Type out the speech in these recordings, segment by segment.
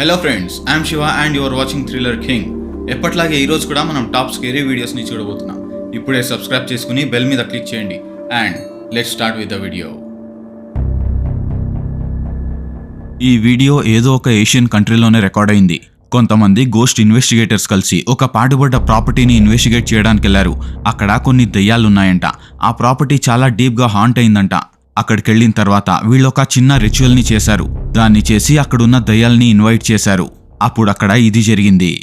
Hello friends I'm Shiva and your watching thriller king ఎప్పట్లాగే ఈరోజు కూడా మనం టాప్ స్కేరీ వీడియోస్ని చూడబోతున్నాం. ఇప్పుడే సబ్స్క్రైబ్ చేసుకుని బెల్ మీద క్లిక్ చేయండి. And let start with the video ఈ వీడియో ఏదో ఒక ఏషియన్ కంట్రీలోనే రికార్డ్ అయింది. కొంతమంది గోస్ట్ ఇన్వెస్టిగేటర్స్ కలిసి ఒక పాడుబడ్డ ప్రాపర్టీని ఇన్వెస్టిగేట్ చేయడానికి వెళ్ళారు అక్కడ కొన్ని దెయ్యాలున్నాయంట. ఆ ప్రాపర్టీ చాలా డీప్గా హాంట్ అయిందంట. అక్కడికి వెళ్ళిన తర్వాత వీళ్ళు ఒక చిన్న రిచువల్ని చేశారు దాన్ని చేసి అక్కడున్న దయ్యాల్ని ఇన్వైట్ చేశారు అప్పుడు అక్కడ ఇది జరిగింది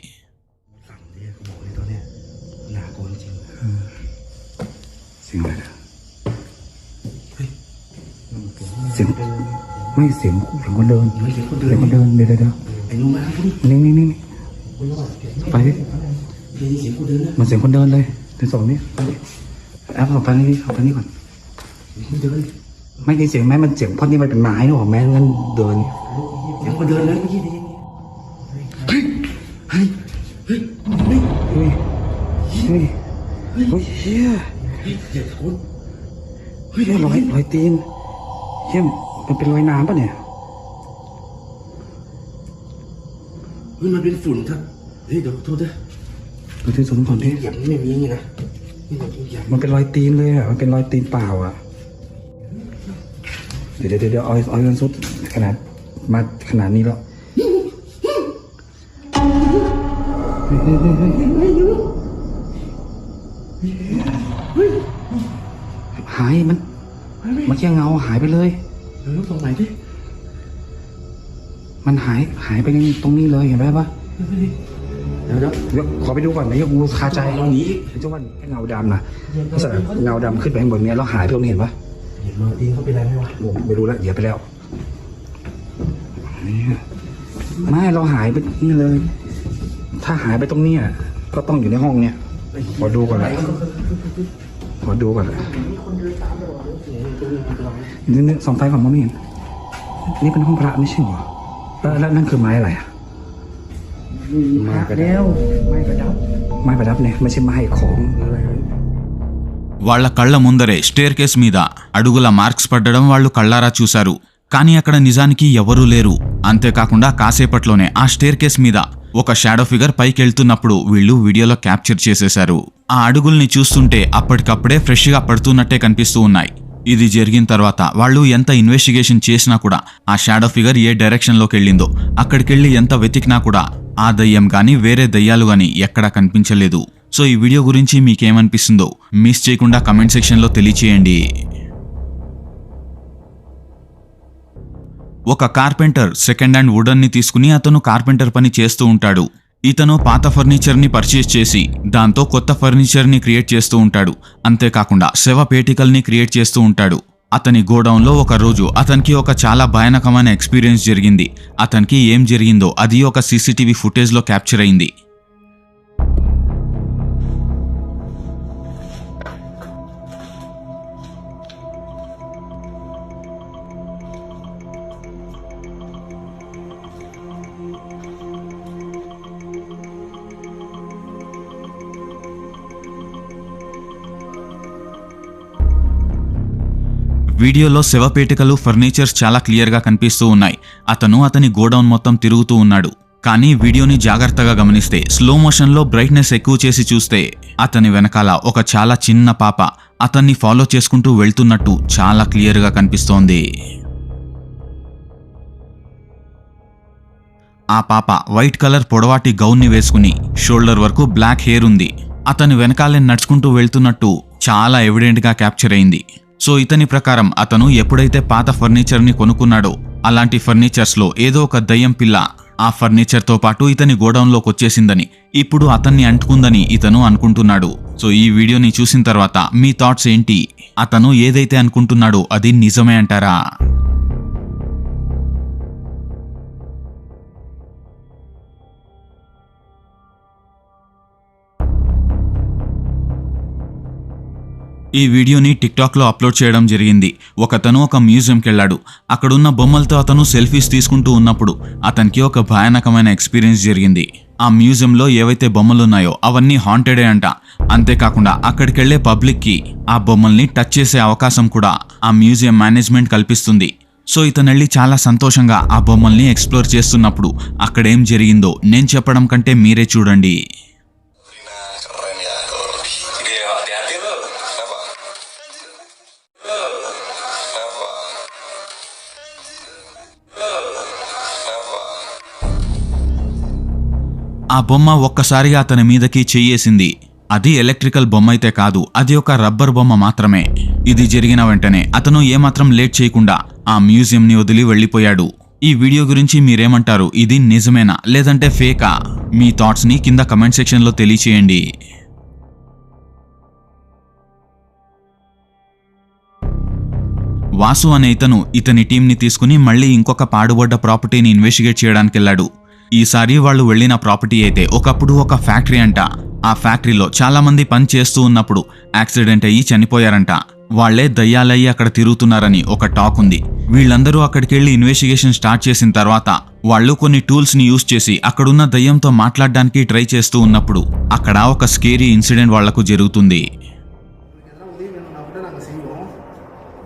เสียงอะไรนะเสียงไม่เสียงเสียงคนเดินเสียงคนเดินเดินเดี๋ยวเดี๋ยวเดี๋ยว ไอ้ลุงมาพูดดิ นี่นี่นี่นี่ คุณรอด ไปดิ ได้ยินเสียงกูเดินนะ มันเสียงคนเดินเลยเดินสองนี่ไปดิแอปเอาไปนี่เอาไปนี่ก่อน เสียงกูเดิน ไม่ได้เสียงแม้มันเสียงเพราะนี่มันเป็นไม้หรอแม้งั้นเดินเสียงกูเดินเลยเมื่อกี้ได้ยินเฮ้ยเฮ้ยเฮ้ยเฮ้ยเฮ้ยเฮ้ยเฮียเฮ้ยเจ็ดคนเฮ้ยรอยรอยตีนเฮียมันเป็นรอยน้ำปะเนี่ยเฮ้ยมันเป็นฝุ่นครับเฮ้ยเดี๋ยวโทษด้วยเราที่สมก่อนดิเหยียบนี่ไม่มีอย่างงี้นะนี่เราเหยียบมันเป็นรอยตีนเลยอะมันเป็นรอยตีนเปล่าอะ เดี๋ยวเดี๋ยวเดี๋ยวเอาเอาเงินสุดขนาดมาขนาดนี้แล้วหายมันมื่อกี้เงาหายไปเลยเออตรงไหนดิมันหายหายไปตรงนี้เลยเห็นไหมปะเดี๋ยวเดี๋ยวเดี๋ยวขอไปดูก่อนนะยังกูคาใจลองหนีอีกไอ้เจ้าว่าแค่เงาดำนะลักษณะเงาดำขึ้นไปข้างบนเนี้ยแล้วหายไปตรงนี้เห็นปะ เห็นมาตีนเขาเป็นไรไหมวะผมไม่รู้แล้วเดี๋ยวไปแล้วไม่เราหายไปนี่เลย ถ้าหายไปตรงเนี้ยก็ต้องอยู่ในห้องเนี้ยขอดูก่อนละขอดูก่อนละนี่นี่ส่องไฟก่อนมองไม่เห็นนี่เป็นห้องพระไม่ใช่เหรอแล้วแล้วนั่นคือไม้อะไรอะไม้ประดับไม้ประดับไม้ประดับเนี่ยไม่ใช่ไม้ของอะไร వాళ్ళ కళ్ళ ముందరే స్టేర్ కేస్ మీద అడుగుల మార్క్స్ పడ్డడం వాళ్ళు కళ్ళారా చూశారు. కానీ అక్కడ నిజానికి ఎవరూ లేరు. అంతేకాకుండా కాసేపట్లోనే ఆ స్టేర్ కేస్ మీద ఒక షాడో ఫిగర్ పైకెళ్తున్నప్పుడు వీళ్ళు వీడియోలో క్యాప్చర్ చేసేశారు. ఆ అడుగుల్ని చూస్తుంటే అప్పటికప్పుడే ఫ్రెష్గా పడుతున్నట్టే కనిపిస్తూ ఉన్నాయి. ఇది జరిగిన తర్వాత వాళ్ళు ఎంత ఇన్వెస్టిగేషన్ చేసినా కూడా ఆ షాడో ఫిగర్ ఏ డైరెక్షన్లోకి వెళ్ళిందో అక్కడికెళ్ళి ఎంత వెతికినా కూడా ఆ దయ్యం కానీ వేరే దయ్యాలు కానీ ఎక్కడా కనిపించలేదు. సో ఈ వీడియో గురించి మీకేమనిపిస్తుందో మిస్ చేయకుండా కమెంట్ సెక్షన్లో తెలియచేయండి. ఒక కార్పెంటర్ సెకండ్ హ్యాండ్ వుడన్ని తీసుకుని అతను కార్పెంటర్ పని చేస్తూ ఉంటాడు. ఇతను పాత ఫర్నిచర్ని పర్చేస్ చేసి దాంతో కొత్త ఫర్నిచర్ని క్రియేట్ చేస్తూ ఉంటాడు. అంతేకాకుండా శవ పేటికల్ని క్రియేట్ చేస్తూ ఉంటాడు. అతని గోడౌన్లో ఒక రోజు అతనికి ఒక చాలా భయానకమైన ఎక్స్పీరియన్స్ జరిగింది. అతనికి ఏం జరిగిందో అది ఒక సీసీటీవీ ఫుటేజ్లో క్యాప్చర్ అయింది. వీడియోలో శవపేటికలు ఫర్నిచర్స్ చాలా క్లియర్గా కనిపిస్తూ ఉన్నాయి. అతను అతని గోడౌన్ మొత్తం తిరుగుతూ ఉన్నాడు. కానీ వీడియోని జాగ్రత్తగా గమనిస్తే స్లో మోషన్లో బ్రైట్నెస్ ఎక్కువ చేసి చూస్తే అతని వెనకాల ఒక చాలా చిన్న పాప అతన్ని ఫాలో చేసుకుంటూ వెళ్తున్నట్టు చాలా క్లియర్గా కనిపిస్తోంది. ఆ పాప వైట్ కలర్ పొడవాటి గౌన్ని వేసుకుని షోల్డర్ వరకు బ్లాక్ హెయిర్ ఉంది. అతని వెనకాలే నడుచుకుంటూ వెళ్తున్నట్టు చాలా ఎవిడెంట్గా క్యాప్చర్ అయింది. సో ఇతని ప్రకారం అతను ఎప్పుడైతే పాత ఫర్నిచర్ని కొనుక్కున్నాడో అలాంటి ఫర్నిచర్స్లో ఏదో ఒక దయ్యం పిల్ల ఆ ఫర్నిచర్తో పాటు ఇతని గోడౌన్లోకి వచ్చేసిందని ఇప్పుడు అతన్ని అంటుకుందని ఇతను అనుకుంటున్నాడు. సో ఈ వీడియోని చూసిన తర్వాత మీ థాట్స్ ఏంటి? అతను ఏదైతే అనుకుంటున్నాడో అది నిజమే అంటారా? ఈ వీడియోని టిక్టాక్లో అప్లోడ్ చేయడం జరిగింది. ఒకతను ఒక మ్యూజియంకి వెళ్ళాడు అక్కడున్న బొమ్మలతో అతను సెల్ఫీస్ తీసుకుంటూ ఉన్నప్పుడు అతనికి ఒక భయానకమైన ఎక్స్పీరియన్స్ జరిగింది. ఆ మ్యూజియంలో ఏవైతే బొమ్మలున్నాయో అవన్నీ హాంటెడే అంట. అంతేకాకుండా అక్కడికెళ్ళే పబ్లిక్కి ఆ బొమ్మల్ని టచ్ చేసే అవకాశం కూడా ఆ మ్యూజియం మేనేజ్మెంట్ కల్పిస్తుంది. సో ఇతనెళ్ళి చాలా సంతోషంగా ఆ బొమ్మల్ని ఎక్స్ప్లోర్ చేస్తున్నప్పుడు అక్కడేం జరిగిందో నేను చెప్పడం కంటే మీరే చూడండి. ఆ బొమ్మ ఒక్కసారిగా అతని మీదకి చెయ్యేసింది. అది ఎలక్ట్రికల్ బొమ్మ అయితే కాదు అది ఒక రబ్బర్ బొమ్మ మాత్రమే. ఇది జరిగిన వెంటనే అతను ఏమాత్రం లేట్ చేయకుండా ఆ మ్యూజియంని వదిలి వెళ్ళిపోయాడు. ఈ వీడియో గురించి మీరేమంటారు? ఇది నిజమేనా? లేదంటే ఫేకా? మీ థాట్స్ని కింద కమెంట్ సెక్షన్లో తెలియచేయండి. వాసు అనే ఇతను ఇతని టీంని తీసుకుని మళ్ళీ ఇంకొక పాడుబడ్డ ప్రాపర్టీని ఇన్వెస్టిగేట్ చేయడానికి వెళ్ళాడు ఈసారి వాళ్ళు వెళ్ళిన ప్రాపర్టీ అయితే ఒకప్పుడు ఒక ఫ్యాక్టరీ అంట ఆ ఫ్యాక్టరీలో చాలా మంది పని చేస్తూ ఉన్నప్పుడు యాక్సిడెంట్ అయ్యి చనిపోయారంట వాళ్లే దయ్యాలయ్యి అక్కడ తిరుగుతున్నారని ఒక టాక్ ఉంది వీళ్ళందరూ అక్కడికి వెళ్ళి ఇన్వెస్టిగేషన్ స్టార్ట్ చేసిన తర్వాత వాళ్ళు కొన్ని టూల్స్ ని యూజ్ చేసి అక్కడున్న దయ్యంతో మాట్లాడడానికి ట్రై చేస్తూ ఉన్నప్పుడు అక్కడ ఒక స్కేరీ ఇన్సిడెంట్ వాళ్లకు జరుగుతుంది எதனா உதவி வேணும்னா கூட நாங்கள் செய்வோம்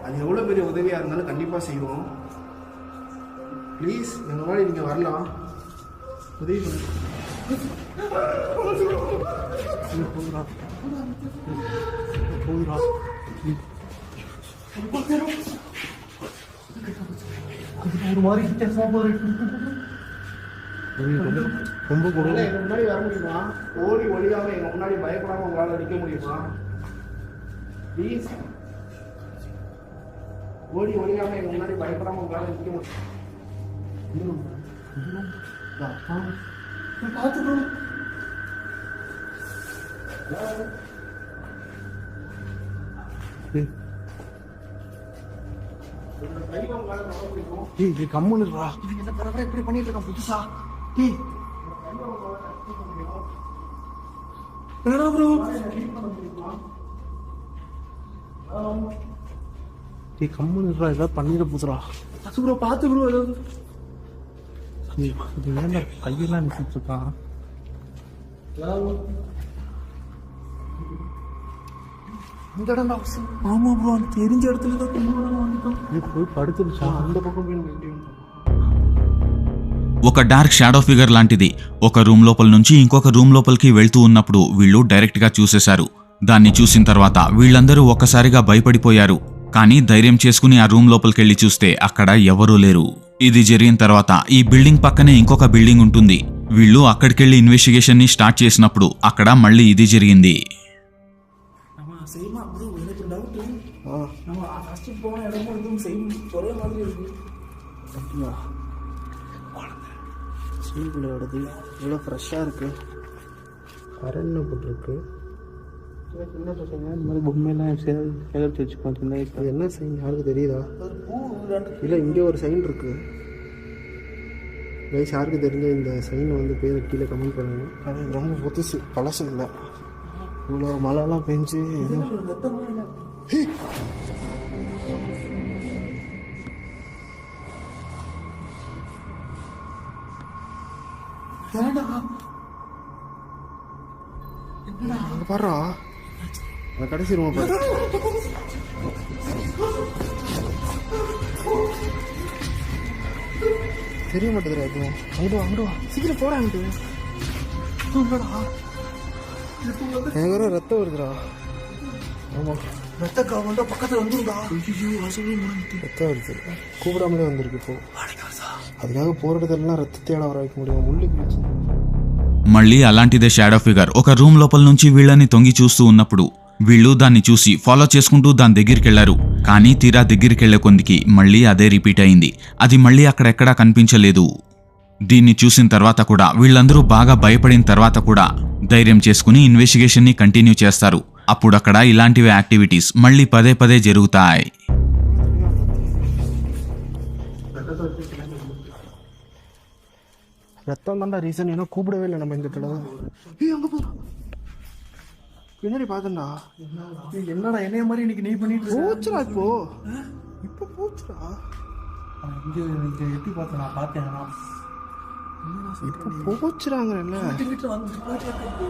அது எவ்வளோ பெரிய உதவியாக இருந்தாலும் கண்டிப்பாக செய்வோம் ப்ளீஸ் எங்கள் முன்னாடி நீங்கள் வரலாம் உதவி பண்ணுங்க போதுரா போதுரா ஒரு மாதிரி ரொம்ப முன்னாடி வர முடியுமா ஓடி ஒளியாம எங்கள் முன்னாடி பயப்படாமல் உங்களால நிற்க முடியுமா ப்ளீஸ் ஓடி ஒளியாம எங்க முன்னாடி பயப்படாம உங்களால நிக்க முடியும் பார்த்துக்கணும் இது கம்முன்னுடா என்ன பரவாயில்ல இப்படி பண்ணிட்டு இருக்கான் புதுசா டேய் என்னடா ப்ரோ டேய் கம்முன்னுடா ஏதாவது பண்ணிட போதுடா அது ப்ரோ பார்த்து ப்ரோ ஏதாவது இது ஏன்டா கையெல்லாம் நினைச்சிட்டு இருக்கான் இந்த இடம்டா ஆமா ப்ரோ அந்த தெரிஞ்ச இடத்துல தான் கும்பிடணும் வந்துட்டோம் நீ போய் படுத்துருச்சா அந்த பக்கம் போய் வேண்டி ఒక డార్క్ షాడో ఫిగర్ లాంటిది ఒక రూమ్ లోపల నుంచి ఇంకొక రూమ్ లోపలికి వెళ్తూ ఉన్నప్పుడు వీళ్ళు డైరెక్ట్ గా చూసేశారు దాన్ని చూసిన తర్వాత వీళ్ళందరూ ఒక్కసారిగా భయపడిపోయారు కానీ ధైర్యం చేసుకుని ఆ రూమ్ లోపలికెళ్లి చూస్తే అక్కడ ఎవరూ లేరు ఇది జరిగిన తర్వాత ఈ బిల్డింగ్ పక్కనే ఇంకొక బిల్డింగ్ ఉంటుంది వీళ్ళు అక్కడికెళ్లి ఇన్వెస్టిగేషన్ ని స్టార్ట్ చేసినప్పుడు అక్కడ మళ్ళీ ఇది జరిగింది நம்ம செய்யுமா ப்ரோ எனக்கு டவுட் நம்ம ஃபர்ஸ்ட் போன இடமும் இதுவும் செய்யும் ஒரே மாதிரி இருக்கு அப்படியா சீல்குள்ளோடது எவ்வளோ ஃப்ரெஷ்ஷாக இருக்கு அரண்ய போட்டிருக்கு என்ன சொல்றீங்க இந்த மாதிரி பொம்மையெல்லாம் சேகரித்து என்ன சைன் யாருக்கு தெரியுதா? இல்லை இங்கே ஒரு சைன் இருக்கு. கைஸ் யாருக்கு தெரிஞ்ச இந்த சைன் வந்து பேர் கீழே கமெண்ட் பண்ணுங்க. அது ரொம்ப புதுசு பழசு இல்லை. இவ்வளோ மழைலாம் பெஞ்சு அங்க பாடுறா அந்த கடைசி ரூமை பாரு தெரிய மாட்டேதுடா எதுவும் அங்கிட்டு வா அங்கிட்டு வா சீக்கிரம் போடா அங்கிட்டு எனக்கு வேற ரத்தம் வருதுடா ஆமா ரத்த கவர்மெண்ட் பக்கத்துல வந்துருடா ரத்தம் வருது கூப்பிடாமலே வந்திருக்கு இப்போ அதுக்காக போற இடத்துலலாம் ரத்தத்தையால வர வைக்க முடியும் முள்ளு கிழிச்சு మళ్ళీ అలాంటిదే షాడో ఫిగర్ ఒక రూమ్ లోపల నుంచి వీళ్ళని తొంగి చూస్తూ ఉన్నప్పుడు వీళ్ళు దాన్ని చూసి ఫాలో చేసుకుంటూ దాని దగ్గరికి వెళ్లారు కానీ తీరా దగ్గరికి వెళ్లే కొందికి మళ్ళీ అదే రిపీట్ అయింది అది మళ్ళీ అక్కడెక్కడా కనిపించలేదు దీన్ని చూసిన తర్వాత కూడా వీళ్ళందరూ బాగా భయపడిన తర్వాత కూడా ధైర్యం చేసుకుని ఇన్వెస్టిగేషన్ ని కంటిన్యూ చేస్తారు అప్పుడు అక్కడ ఇలాంటివి యాక్టివిటీస్ మళ్ళీ పదే పదే జరుగుతాయి ரத்தம் தான்டா ரீசன் இன்னும் கூப்பிடவே இல்லை நம்ம இந்த தடவை ஏய் அங்க போறோம் பின்னாடி பார்த்தேன்டா ஏய், என்னடா என்னைய மாதிரி இன்னைக்கு நீ பண்ணிட்டு இருக்க? போச்சுடா இப்போ இப்போ போச்சுடா நான் இங்க இங்க எட்டி பார்த்தேன் நான் பார்த்தேன் நான். இப்போ போச்சுடாங்கிறல்ல வீட்டு வீட்டுல வந்து போயிட்டு இருக்கு.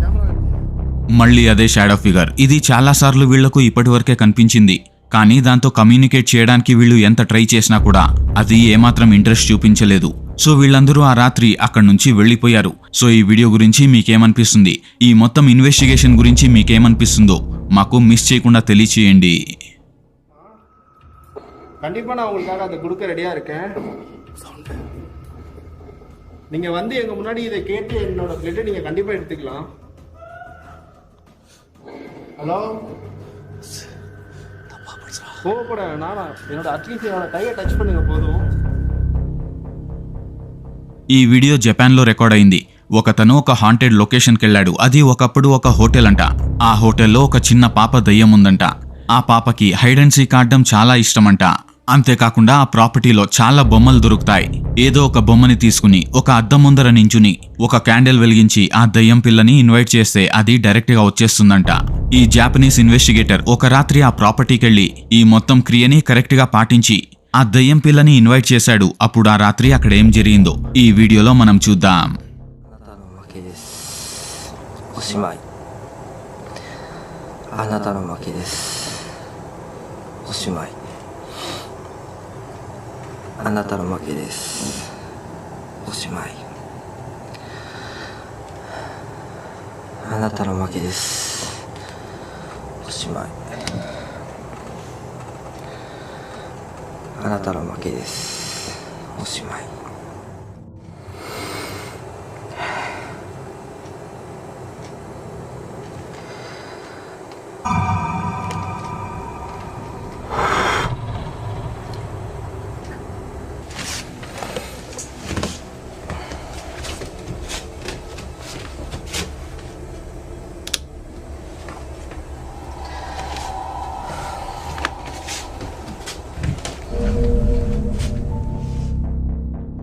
கேமரா మళ్ళీ అదే షాడో ఫిగర్ ఇది చాలాసార్లు వీళ్లకు ఇప్పటివరకే కనిపించింది కానీ దాంతో కమ్యూనికేట్ చేయడానికి వీళ్ళు ఎంత ట్రై చేసినా కూడా అది ఏమాత్రం ఇంట్రెస్ట్ చూపించలేదు సో వీళ్ళందరూ ఆ రాత్రి అక్కడి నుంచి వెళ్ళిపోయారు సో ఈ వీడియో గురించి మీకేమనిపిస్తుంది ఈ మొత్తం ఇన్వెస్టిగేషన్ గురించి మీకేమనిపిస్తుందో మాకు మిస్ చేయకుండా తెలియచేయండి கண்டிப்பாக நான் உங்களுக்காக அதை கொடுக்க ரெடியாக இருக்கேன் நீங்கள் வந்து எங்கள் முன்னாடி இதை கேட்டு என்னோட பிளட்டை நீங்கள் கண்டிப்பாக எடுத்துக்கலாம் ஹலோ கோவப்பட நானா என்னோட அட்லீஸ்ட் என்னோட கையை டச் பண்ணுங்க போதும் ఈ వీడియో జపాన్లో రికార్డ్ అయింది ఒకతను ఒక హాంటెడ్ లొకేషన్కి వెళ్ళాడు అది ఒకప్పుడు ఒక హోటల్ అంట ఆ హోటల్లో ఒక చిన్న పాప దయ్యం ఉందంట ఆ పాపకి హైడ్ అండ్ సీక్ ఆడడం చాలా ఇష్టమంట అంతేకాకుండా ఆ ప్రాపర్టీలో చాలా బొమ్మలు దొరుకుతాయి ఏదో ఒక బొమ్మని తీసుకుని ఒక అద్దం ముందర నించుని ఒక క్యాండిల్ వెలిగించి ఆ దయ్యం పిల్లని ఇన్వైట్ చేస్తే అది డైరెక్ట్ గా వచ్చేస్తుందంట ఈ జాపనీస్ ఇన్వెస్టిగేటర్ ఒక రాత్రి ఆ ప్రాపర్టీకి వెళ్ళి ఈ మొత్తం క్రియని కరెక్ట్ గా పాటించి ఆ దయ్యం పిల్లని ఇన్వైట్ చేశాడు అప్పుడు ఆ రాత్రి అక్కడ ఏం జరిగిందో ఈ వీడియోలో మనం చూద్దాం あなたの負けですおしまい あなたの負けです。おしまい。あなたの負けです。おしまい。あなたの負けです。おしまい。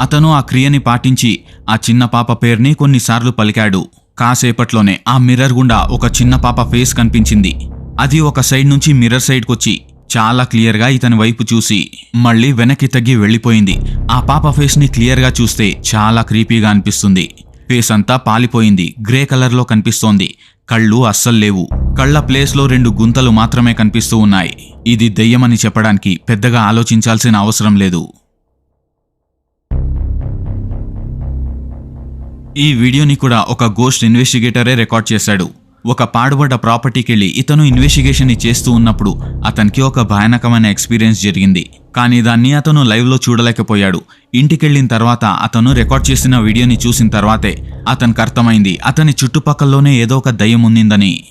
అతను ఆ క్రియని పాటించి ఆ చిన్న పాప పేరుని కొన్నిసార్లు పలికాడు. కాసేపట్లోనే ఆ మిర్రర్ గుండా ఒక చిన్న పాప ఫేస్ కనిపించింది. అది ఒక సైడ్ నుంచి మిర్రర్ సైడ్కొచ్చి చాలా క్లియర్గా ఇతని వైపు చూసి మళ్ళీ వెనక్కి తగ్గి వెళ్ళిపోయింది. ఆ పాప ఫేస్ని క్లియర్గా చూస్తే చాలా క్రీపీగా అనిపిస్తుంది. ఫేస్ అంతా పాలిపోయింది. గ్రే కలర్లో కనిపిస్తోంది. కళ్ళు అస్సలు లేవు. కళ్ళ ప్లేస్లో రెండు గుంతలు మాత్రమే కనిపిస్తూ ఉన్నాయి. ఇది దెయ్యమని చెప్పడానికి పెద్దగా ఆలోచించాల్సిన అవసరం లేదు. ఈ వీడియోని కూడా ఒక గోస్ట్ ఇన్వెస్టిగేటరే రికార్డ్ చేశాడు. ఒక పాడుబడ్డ ప్రాపర్టీకి వెళ్ళి ఇతను ఇన్వెస్టిగేషన్ చేస్తూ ఉన్నప్పుడు అతనికి ఒక భయానకమైన ఎక్స్పీరియన్స్ జరిగింది. కానీ దాన్ని అతను లైవ్లో చూడలేకపోయాడు. ఇంటికెళ్ళిన తర్వాత అతను రికార్డ్ చేసిన వీడియోని చూసిన తర్వాతే అతనికి అర్థమైంది అతని చుట్టుపక్కల్లోనే ఏదో ఒక దయ్యం ఉందని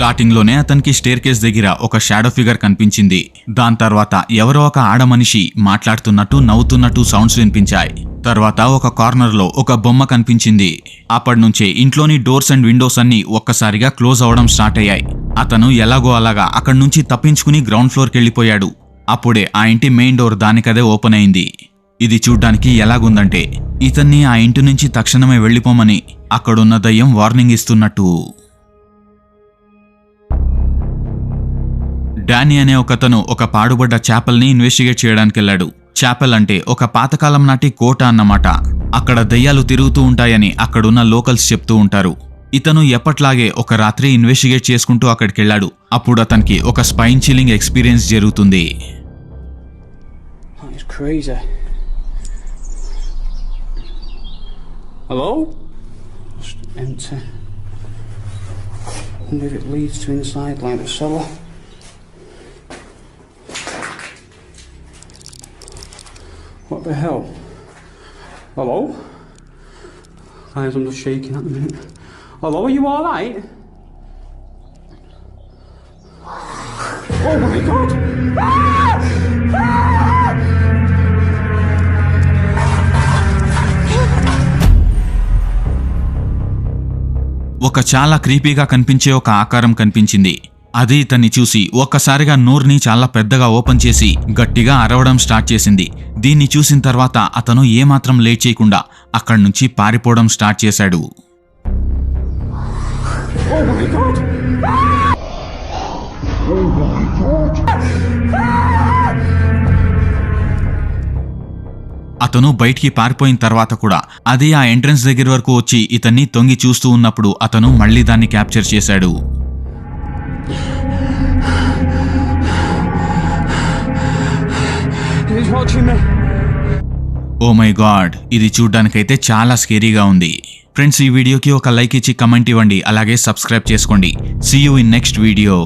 స్టార్టింగ్లోనే అతనికి స్టేర్ కేస్ దగ్గర ఒక షాడో ఫిగర్ కనిపించింది. దాని తర్వాత ఎవరో ఒక ఆడ మనిషి మాట్లాడుతున్నట్టు నవ్వుతున్నట్టు సౌండ్స్ వినిపించాయి. తర్వాత ఒక కార్నర్లో ఒక బొమ్మ కనిపించింది. అప్పటి నుంచే ఇంట్లోని డోర్స్ అండ్ విండోస్ అన్ని ఒక్కసారిగా క్లోజ్ అవడం స్టార్ట్ అయ్యాయి. అతను ఎలాగో అలాగా అక్కడి నుంచి తప్పించుకుని గ్రౌండ్ ఫ్లోర్కి వెళ్ళిపోయాడు. అప్పుడే ఆ ఇంటి మెయిన్ డోర్ దానికదే ఓపెన్ అయింది. ఇది చూడ్డానికి ఎలాగుందంటే ఇతన్ని ఆ ఇంటి నుంచి తక్షణమే వెళ్ళిపోమని అక్కడున్న దయ్యం వార్నింగ్ ఇస్తున్నట్టు. డానీ అనే ఒకతను ఒక పాడుబడ్డ చేపల్ని ఇన్వెస్టిగేట్ చేయడానికి వెళ్ళాడు చేపల్ అంటే ఒక పాతకాలం నాటి కోట అన్నమాట. అక్కడ దయ్యాలు తిరుగుతూ ఉంటాయని అక్కడున్న లోకల్స్ చెప్తూ ఉంటారు. ఇతను ఎప్పట్లాగే ఒక రాత్రి ఇన్వెస్టిగేట్ చేసుకుంటూ అక్కడికి వెళ్ళాడు అప్పుడు అతనికి ఒక స్పైన్ చిల్లింగ్ ఎక్స్పీరియన్స్ జరుగుతుంది. Hello? Just wonder if it leads to inside like the cellar. What the hell? Hello? Guys, I'm just shaking at the minute. Hello, are you alright? Oh my god! ఒక చాలా క్రీపీగా కనిపించే ఒక ఆకారం కనిపించింది అది ఇతన్ని చూసి ఒక్కసారిగా నోర్ని చాలా పెద్దగా ఓపెన్ చేసి గట్టిగా అరవడం స్టార్ట్ చేసింది. దీన్ని చూసిన తర్వాత అతను ఏమాత్రం లేట్ చేయకుండా అక్కడి నుంచి పారిపోవడం స్టార్ట్ చేశాడు. అతను బయటికి పారిపోయిన తర్వాత కూడా అది ఆ ఎంట్రన్స్ దగ్గర వరకు వచ్చి ఇతన్ని తొంగి చూస్తూ ఉన్నప్పుడు అతను మళ్ళీ దాన్ని క్యాప్చర్ చేశాడు. ఓ మై గాడ్ ఇది చూడ్డానికైతే చాలా స్కేరీగా ఉంది. ఫ్రెండ్స్ ఈ వీడియోకి ఒక లైక్ ఇచ్చి కమెంట్ ఇవ్వండి అలాగే సబ్స్క్రైబ్ చేసుకోండి. See you in next video